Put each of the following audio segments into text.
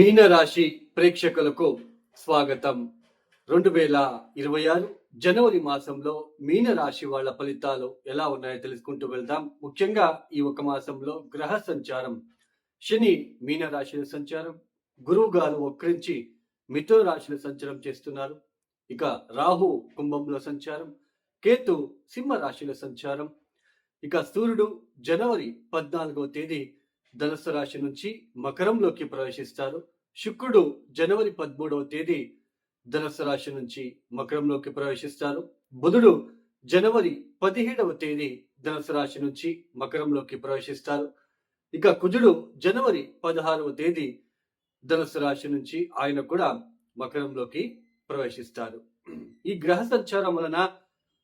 మీనరాశి ప్రేక్షకులకు స్వాగతం. రెండు వేల ఇరవై ఆరు జనవరి మాసంలో మీనరాశి వాళ్ళ ఫలితాలు ఎలా ఉన్నాయో తెలుసుకుంటూ వెళ్దాం. ముఖ్యంగా ఈ ఒక మాసంలో గ్రహ సంచారం శని మీనరాశిలో సంచారం గురువు గారు వక్రించి మిథున రాశిలో సంచారం చేస్తున్నారు. ఇక రాహు కుంభంలో సంచారం కేతు సింహ రాశిలో సంచారం. ఇక సూర్యుడు జనవరి పద్నాలుగో తేదీ ధనుసు రాశి నుంచి మకరంలోకి ప్రవేశిస్తారు. శుక్రుడు జనవరి పదమూడవ తేదీ ధనుసు రాశి నుంచి మకరంలోకి ప్రవేశిస్తారు. బుధుడు జనవరి పదిహేడవ తేదీ ధనుసు రాశి నుంచి మకరంలోకి ప్రవేశిస్తారు. ఇక కుజుడు జనవరి పదహారవ తేదీ ధనుసు రాశి నుంచి ఆయన కూడా మకరంలోకి ప్రవేశిస్తారు. ఈ గ్రహ సంచారం వలన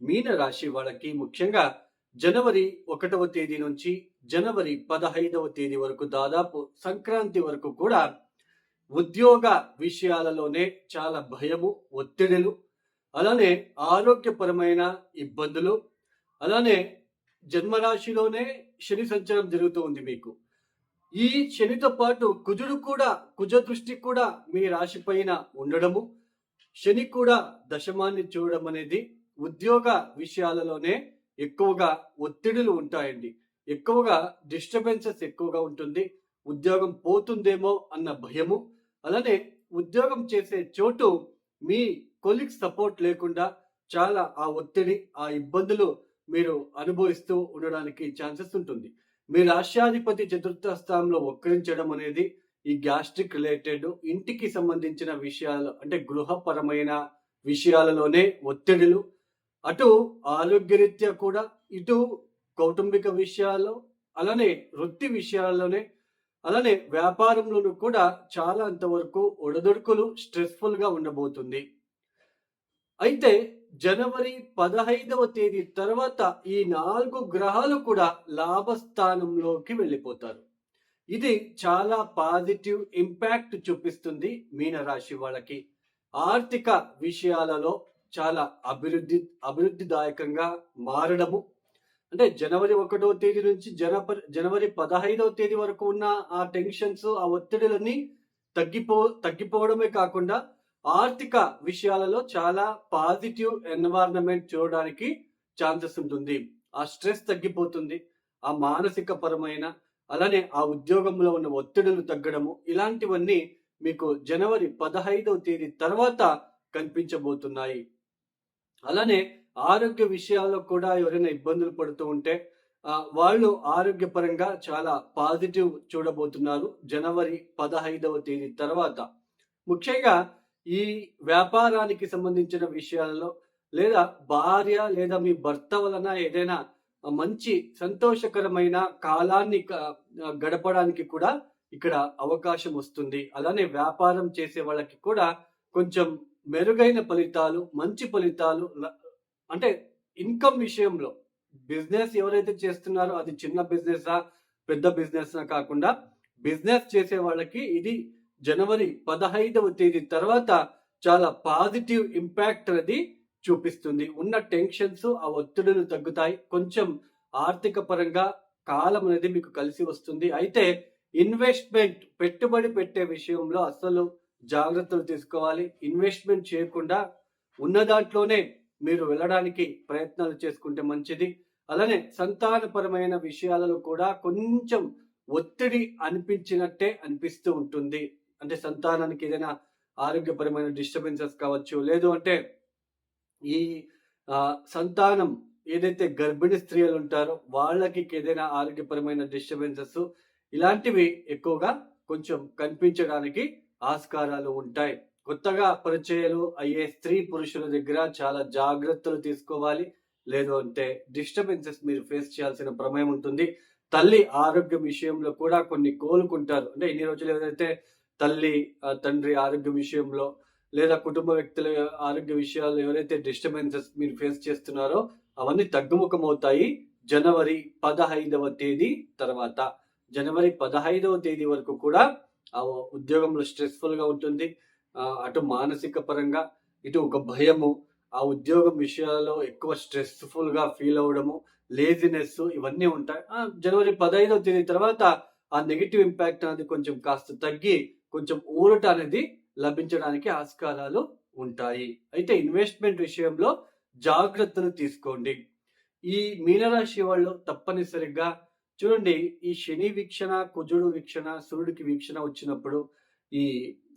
మీన రాశి వాళ్ళకి ముఖ్యంగా జనవరి ఒకటవ తేదీ నుంచి జనవరి పదహైదవ తేదీ వరకు దాదాపు సంక్రాంతి వరకు కూడా ఉద్యోగ విషయాలలోనే చాలా భయము ఒత్తిడులు అలానే ఆరోగ్యపరమైన ఇబ్బందులు అలానే జన్మరాశిలోనే శని సంచారం జరుగుతూ ఉంది మీకు. ఈ శనితో పాటు కుజుడు కూడా కుజ దృష్టి కూడా మీ రాశి పైన ఉండడము శని కూడా దశమాన్ని చూడడం అనేది ఉద్యోగ విషయాలలోనే ఎక్కువగా ఒత్తిడులు ఉంటాయండి. ఎక్కువగా డిస్టర్బెన్సెస్ ఎక్కువగా ఉంటుంది. ఉద్యోగం పోతుందేమో అన్న భయము. అలానే ఉద్యోగం చేసే చోటు మీ కొలిక్ సపోర్ట్ లేకుండా చాలా ఆ ఒత్తిడి ఆ ఇబ్బందులు మీరు అనుభవిస్తూ ఉండడానికి ఛాన్సెస్ ఉంటుంది. మీ రాష్ట్రాధిపతి చతుర్థ స్థానంలో వక్రించడం అనేది ఈ గ్యాస్ట్రిక్ రిలేటెడ్ ఇంటికి సంబంధించిన విషయాలు అంటే గృహపరమైన విషయాలలోనే ఒత్తిడులు అటు ఆరోగ్యరీత్యా కూడా ఇటు కౌటుంబిక విషయాల్లో అలానే వృత్తి విషయాల్లోనే అలానే వ్యాపారంలోనూ కూడా చాలా అంతవరకు ఒడదొడుకులు స్ట్రెస్ఫుల్గా ఉండబోతుంది. అయితే జనవరి పదహైదవ తేదీ తర్వాత ఈ నాలుగు గ్రహాలు కూడా లాభస్థానంలోకి వెళ్ళిపోతారు. ఇది చాలా పాజిటివ్ ఇంపాక్ట్ చూపిస్తుంది మీనరాశి వాళ్ళకి. ఆర్థిక విషయాలలో చాలా అభివృద్ధి అభివృద్ధిదాయకంగా మారడము. అంటే జనవరి ఒకటవ తేదీ నుంచి జనప జనవరి పదహైదవ తేదీ వరకు ఉన్న ఆ టెన్షన్స్ ఆ ఒత్తిడులన్నీ తగ్గిపో తగ్గిపోవడమే కాకుండా ఆర్థిక విషయాలలో చాలా పాజిటివ్ ఎన్వైర్న్మెంట్ చూడడానికి ఛాన్సెస్ ఉంటుంది. ఆ స్ట్రెస్ తగ్గిపోతుంది. ఆ మానసిక పరమైన అలానే ఆ ఉద్యోగంలో ఉన్న ఒత్తిడులు తగ్గడము ఇలాంటివన్నీ మీకు జనవరి పదహైదవ తేదీ తర్వాత కనిపించబోతున్నాయి. అలానే ఆరోగ్య విషయాల్లో కూడా ఎవరైనా ఇబ్బందులు పడుతూ ఉంటే వాళ్ళు ఆరోగ్యపరంగా చాలా పాజిటివ్ చూడబోతున్నారు. జనవరి పదహైదవ తేదీ తర్వాత. ముఖ్యంగా ఈ వ్యాపారానికి సంబంధించిన విషయాలలో లేదా భార్య లేదా మీ భర్త వలన ఏదైనా మంచి సంతోషకరమైన కాలాన్ని గడపడానికి కూడా ఇక్కడ అవకాశం వస్తుంది. అలానే వ్యాపారం చేసే వాళ్ళకి కూడా కొంచెం మెరుగైన ఫలితాలు మంచి ఫలితాలు అంటే ఇన్కమ్ విషయంలో బిజినెస్ ఎవరైతే చేస్తున్నారో అది చిన్న బిజినెస్ పెద్ద బిజినెస్ కాకుండా బిజినెస్ చేసే వాళ్ళకి ఇది జనవరి పదహైదవ తేదీ తర్వాత చాలా పాజిటివ్ ఇంపాక్ట్ అనేది చూపిస్తుంది. ఉన్న టెన్షన్స్ ఆ ఒత్తిడులు తగ్గుతాయి. కొంచెం ఆర్థిక పరంగా కాలం అనేది మీకు కలిసి వస్తుంది. అయితే ఇన్వెస్ట్మెంట్ పెట్టుబడి పెట్టే విషయంలో అసలు జాగ్రత్తలు తీసుకోవాలి. ఇన్వెస్ట్మెంట్ చేయకుండా ఉన్న దాంట్లోనే మీరు వెళ్ళడానికి ప్రయత్నాలు చేసుకుంటే మంచిది. అలానే సంతానపరమైన విషయాలలో కూడా కొంచెం ఒత్తిడి అనిపించినట్టే అనిపిస్తూ ఉంటుంది. అంటే సంతానానికి ఏదైనా ఆరోగ్యపరమైన డిస్టర్బెన్సెస్ కావచ్చు లేదు అంటే ఈ సంతానం ఏదైతే గర్భిణీ స్త్రీలు ఉంటారో వాళ్ళకి ఏదైనా ఆరోగ్యపరమైన డిస్టర్బెన్సెస్ ఇలాంటివి ఎక్కువగా కొంచెం కనిపించడానికి ఆస్కారాలు ఉంటాయి. కొత్తగా పరిచయాలు అయ్యే స్త్రీ పురుషుల దగ్గర చాలా జాగ్రత్తలు తీసుకోవాలి. లేదు అంటే డిస్టర్బెన్సెస్ మీరు ఫేస్ చేయాల్సిన ప్రమేయం ఉంటుంది. తల్లి ఆరోగ్యం విషయంలో కూడా కొన్ని కోలుకుంటారు. అంటే ఇన్ని రోజులు ఏదైతే తల్లి తండ్రి ఆరోగ్య విషయంలో లేదా కుటుంబ వ్యక్తుల ఆరోగ్య విషయాలు ఎవరైతే డిస్టర్బెన్సెస్ మీరు ఫేస్ చేస్తున్నారో అవన్నీ తగ్గుముఖం అవుతాయి జనవరి పదహైదవ తేదీ తర్వాత. జనవరి పదహైదవ తేదీ వరకు కూడా ఉద్యోగంలో స్ట్రెస్ఫుల్గా ఉంటుంది. అటు మానసిక పరంగా ఇటు ఒక భయము. ఆ ఉద్యోగం విషయాల్లో ఎక్కువ స్ట్రెస్ఫుల్గా ఫీల్ అవ్వడము లేజినెస్ ఇవన్నీ ఉంటాయి. జనవరి పదహైదవ తేదీ తర్వాత ఆ నెగిటివ్ ఇంపాక్ట్ అనేది కొంచెం కాస్త తగ్గి కొంచెం ఊరట అనేది లభించడానికి ఆస్కారాలు ఉంటాయి. అయితే ఇన్వెస్ట్మెంట్ విషయంలో జాగ్రత్తలు తీసుకోండి. ఈ మీనరాశి వాళ్ళు తప్పనిసరిగా చూడండి ఈ శని వీక్షణ కుజుడు వీక్షణ సూర్యుడికి వీక్షణ వచ్చినప్పుడు ఈ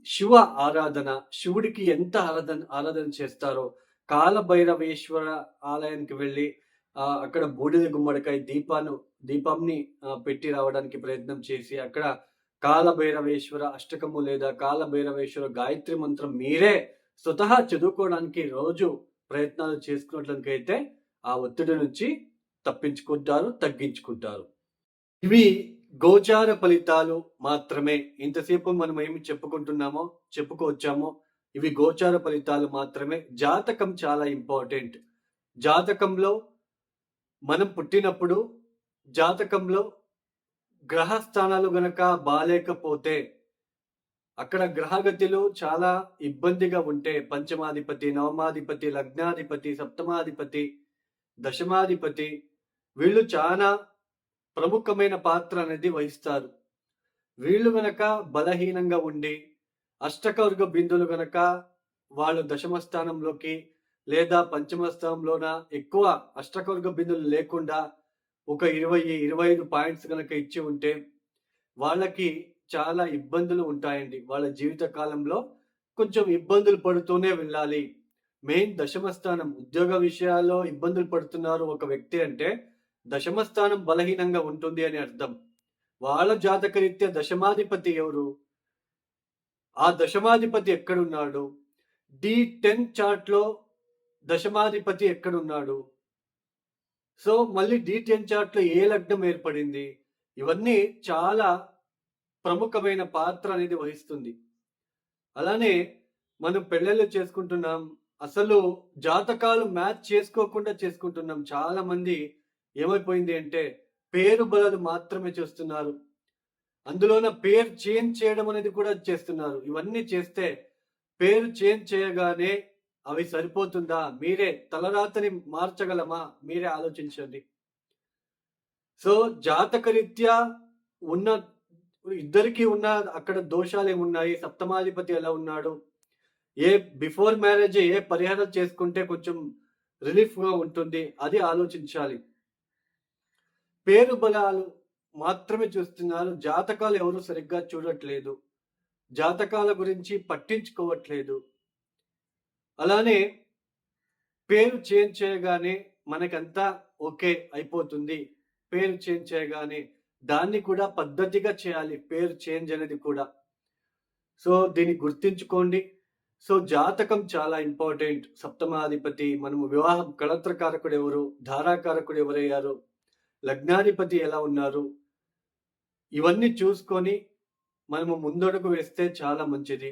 శివ ఆరాధన శివుడికి ఎంత ఆరాధన ఆరాధన చేస్తారో కాలభైరవేశ్వర ఆలయానికి వెళ్ళి అక్కడ బూడిద గుమ్మడికాయ దీపాను దీపంని పెట్టి రావడానికి ప్రయత్నం చేసి అక్కడ కాలభైరవేశ్వర అష్టకము లేదా కాలభైరవేశ్వర గాయత్రి మంత్రం మీరే స్వతహా చదువుకోవడానికి రోజు ప్రయత్నాలు చేసుకున్నట్లకైతే ఆ ఒత్తిడి నుంచి తప్పించుకుంటారు తగ్గించుకుంటారు. ఇవి గోచార ఫలితాలు మాత్రమే. ఇంతసేపు మనం ఏమి చెప్పుకుంటున్నామో చెప్పుకోవచ్చామో ఇవి గోచార ఫలితాలు మాత్రమే. జాతకం చాలా ఇంపార్టెంట్. జాతకంలో మనం పుట్టినప్పుడు జాతకంలో గ్రహ స్థానాలు గనక బాలేకపోతే అక్కడ గ్రహగతిలో చాలా ఇబ్బందిగా ఉంటే పంచమాధిపతి నవమాధిపతి లగ్నాధిపతి సప్తమాధిపతి దశమాధిపతి వీళ్ళు చాలా ప్రముఖమైన పాత్ర అనేది వహిస్తారు. వీళ్ళు గనక బలహీనంగా ఉండి అష్టకవర్గ బిందులు గనక వాళ్ళు దశమ స్థానంలోకి లేదా పంచమ స్థానంలోన ఎక్కువ అష్టకవర్గ బిందులు లేకుండా ఒక ఇరవై ఇరవై ఐదు పాయింట్స్ కనుక ఇచ్చి ఉంటే వాళ్ళకి చాలా ఇబ్బందులు ఉంటాయండి. వాళ్ళ జీవిత కాలంలో కొంచెం ఇబ్బందులు పడుతూనే వెళ్ళాలి. మెయిన్ దశమ స్థానం ఉద్యోగ విషయాల్లో ఇబ్బందులు పడుతున్నారు ఒక వ్యక్తి అంటే దశమస్థానం బలహీనంగా ఉంటుంది అని అర్థం. వాళ్ళ జాతకరీత్యా దశమాధిపతి ఎవరు? ఆ దశమాధిపతి ఎక్కడున్నాడు? డి టెన్ చార్ట్లో దశమాధిపతి ఎక్కడున్నాడు? సో మళ్ళీ డి టెన్ చార్ట్లో ఏ లగ్నం ఏర్పడింది? ఇవన్నీ చాలా ప్రముఖమైన పాత్ర అనేది వహిస్తుంది. అలానే మనం పెళ్ళిళ్ళు చేసుకుంటున్నాం. అసలు జాతకాలు మ్యాచ్ చేసుకోకుండా చేసుకుంటున్నాం. చాలా మంది ఏమైపోయింది అంటే పేరు బలలు మాత్రమే చేస్తున్నారు. అందులోన పేరు చేంజ్ చేయడం అనేది కూడా చేస్తున్నారు. ఇవన్నీ చేస్తే పేరు చేంజ్ చేయగానే అవి సరిపోతుందా? మీరే తలరాతని మార్చగలమా? మీరే ఆలోచించండి. సో జాతకరీత్యా ఉన్న ఇద్దరికి ఉన్న అక్కడ దోషాలు ఏమున్నాయి? సప్తమాధిపతి ఎలా ఉన్నాడు? ఏ బిఫోర్ మ్యారేజ్ ఏ పరిహారం చేసుకుంటే కొంచెం రిలీఫ్గా ఉంటుంది? అది ఆలోచించాలి. పేరు బలాలు మాత్రమే చూస్తున్నారు. జాతకాలు ఎవరు సరిగ్గా చూడట్లేదు. జాతకాల గురించి పట్టించుకోవట్లేదు. అలానే పేరు చేంజ్ చేయగానే మనకంతా ఓకే అయిపోతుంది. పేరు చేంజ్ చేయగానే దాన్ని కూడా పద్ధతిగా చేయాలి. పేరు చేంజ్ అనేది కూడా. సో దీన్ని గుర్తించుకోండి. సో జాతకం చాలా ఇంపార్టెంట్. సప్తమాధిపతి మనము వివాహం కళత్రకారకుడు ఎవరు? ధారాకారకుడు ఎవరయ్యారు? లగ్నాధిపతి ఎలా ఉన్నారు? ఇవన్నీ చూసుకొని మనము ముందడుగు వేస్తే చాలా మంచిది.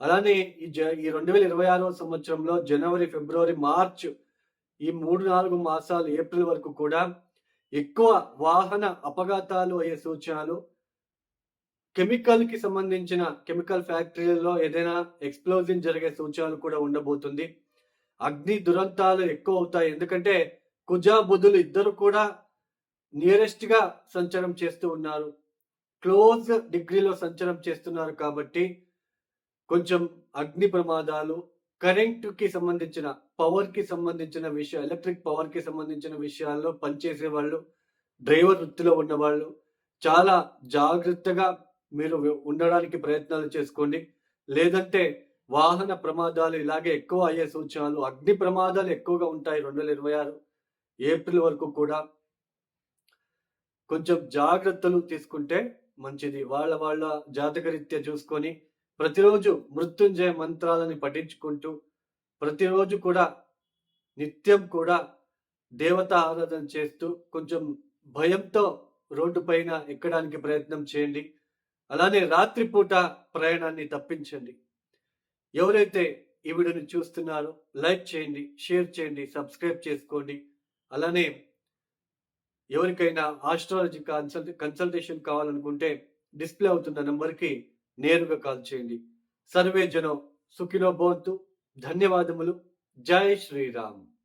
అలానే ఈ జ ఈ రెండు వేల ఇరవై ఆరవ సంవత్సరంలో జనవరి ఫిబ్రవరి మార్చ్ ఈ మూడు నాలుగు మాసాలు ఏప్రిల్ వరకు కూడా ఎక్కువ వాహన అపఘాతాలు అయ్యే సూచనలు కెమికల్కి సంబంధించిన కెమికల్ ఫ్యాక్టరీలలో ఏదైనా ఎక్స్ప్లోజన్ జరిగే సూచనలు కూడా ఉండబోతుంది. అగ్ని దురంతాలు ఎక్కువ అవుతాయి. ఎందుకంటే కుజాబుధులు ఇద్దరు కూడా నియరెస్ట్గా సంచారం చేస్తూ ఉన్నారు. క్లోజ్ డిగ్రీలో సంచారం చేస్తున్నారు కాబట్టి కొంచెం అగ్ని ప్రమాదాలు కరెంటుకి సంబంధించిన పవర్కి సంబంధించిన విషయం ఎలక్ట్రిక్ పవర్కి సంబంధించిన విషయాల్లో పనిచేసే వాళ్ళు డ్రైవర్ వృత్తిలో ఉన్నవాళ్ళు చాలా జాగ్రత్తగా మీరు ఉండడానికి ప్రయత్నాలు చేసుకోండి. లేదంటే వాహన ప్రమాదాలు ఇలాగే ఎక్కువ అయ్యే సూచనలు అగ్ని ప్రమాదాలు ఎక్కువగా ఉంటాయి రెండు వేల ఇరవై ఆరు ఏప్రిల్ వరకు కూడా కొంచెం జాగ్రత్తలు తీసుకుంటే మంచిది. వాళ్ళ వాళ్ళ జాతకరీత్యా చూసుకొని ప్రతిరోజు మృత్యుంజయ మంత్రాలని పఠించుకుంటూ ప్రతిరోజు కూడా నిత్యం కూడా దేవత ఆరాధన చేస్తూ కొంచెం భయంతో రోడ్డు పైన ఎక్కడానికి ప్రయత్నం చేయండి. అలానే రాత్రిపూట ప్రయాణాన్ని తప్పించండి. ఎవరైతే ఈ వీడియోని చూస్తున్నారో లైక్ చేయండి షేర్ చేయండి సబ్స్క్రైబ్ చేసుకోండి. అలానే ఎవరికైనా ఆస్ట్రాలజీ కన్సల్ట్ కన్సల్టేషన్ కావాలనుకుంటే డిస్ప్లే అవుతున్న నెంబర్కి నేరుగా కాల్ చేయండి. సర్వే జనం సుఖినో భవంతు. ధన్యవాదములు. జై శ్రీరామ్.